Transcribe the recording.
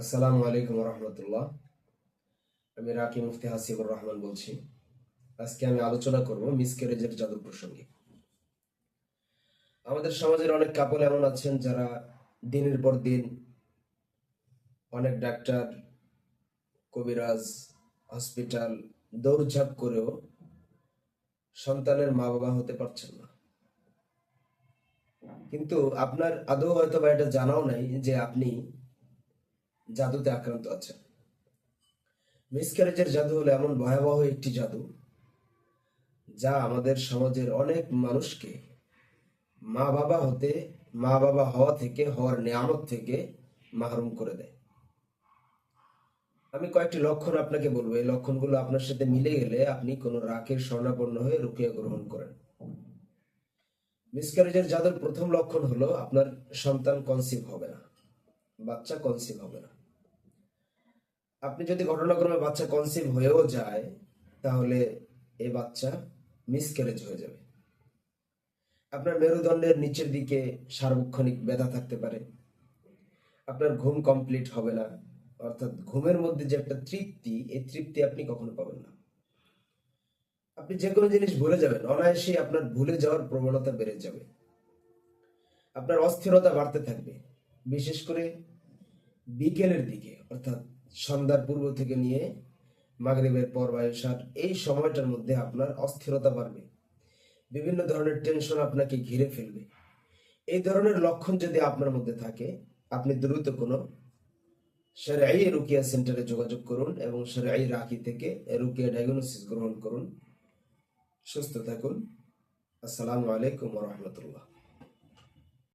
আসসালামু আলাইকুম রহমতুল্লাহ আমি রাকি মুফতি হাসিবুর রহমান বলছি। আজকে আমি আলোচনা করব মিসক্যারেজের জাদু প্রসঙ্গে। আমাদের সমাজের অনেক কাপল এমন আছেন যারা দিনের পর দিন অনেক ডাক্তার, কবিরাজ, হসপিটাল দৌড়ঝাঁপ করেও সন্তানের মা বাবা হতে পারছেন না। কিন্তু আপনার আদৌ হয়তো বা এটা জানাও নাই যে আপনি জাদুতে আক্রান্ত আছেন মিসক্যারেজের জাদু হলো এমন ভয়াবহ একটি জাদু যা আমাদের সমাজের অনেক মানুষকে মা বাবা হতে মা বাবা হওয়া থেকে, হওয়ার নিয়ামত থেকে মাহরুম করে দেয়। আমি কয়েকটি লক্ষণ আপনাকে বলব। এই লক্ষণগুলো আপনার সাথে মিলে গেলে আপনি কোনো রাকের স্বর্ণাপন্ন হয়ে রুকিয়া গ্রহণ করেন। মিসক্যারেজের জাদুর প্রথম লক্ষণ হলো আপনার সন্তান কনসিভ হবে না, বাচ্চা কনসিভ হবে না। আপনি যদি ঘটনাক্রমে বাচ্চা কনসিভ হয়েও যায়, তাহলে এই বাচ্চা মিসক্যারেজ হয়ে যাবে। আপনার মেরুদণ্ডের নিচের দিকে সার্বক্ষণিক ব্যথা থাকতে পারে। আপনার ঘুম কমপ্লিট হবে না। অর্থাৎ ঘুমের মধ্যে যে একটা তৃপ্তি, এই তৃপ্তি আপনি কখনো পাবেন না। আপনি যে কোনো জিনিস ভুলে যাবেন অনায়াসেই আপনার ভুলে যাওয়ার প্রবণতা বেড়ে যাবে। আপনার অস্থিরতা বাড়তে থাকবে। বিশেষ করে বিকেলের দিকে, অর্থাৎ সন্ধ্যার পূর্ব থেকে নিয়ে মাগরিবের পর বায়ুসার এই সময়টার মধ্যে আপনার অস্থিরতা বাড়বে। বিভিন্ন ধরনের টেনশন আপনাকে ঘিরে ফেলবে। এই ধরনের লক্ষণ যদি আপনার মধ্যে থাকে, আপনি দ্রুত কোনো সেরাই রুকিয়া সেন্টারে যোগাযোগ করুন এবং সেরাই রাখি থেকে রুকিয়া ডায়াগনোসিস গ্রহণ করুন। সুস্থ থাকুন। আসসালামু আলাইকুম রহমতুল্লাহ।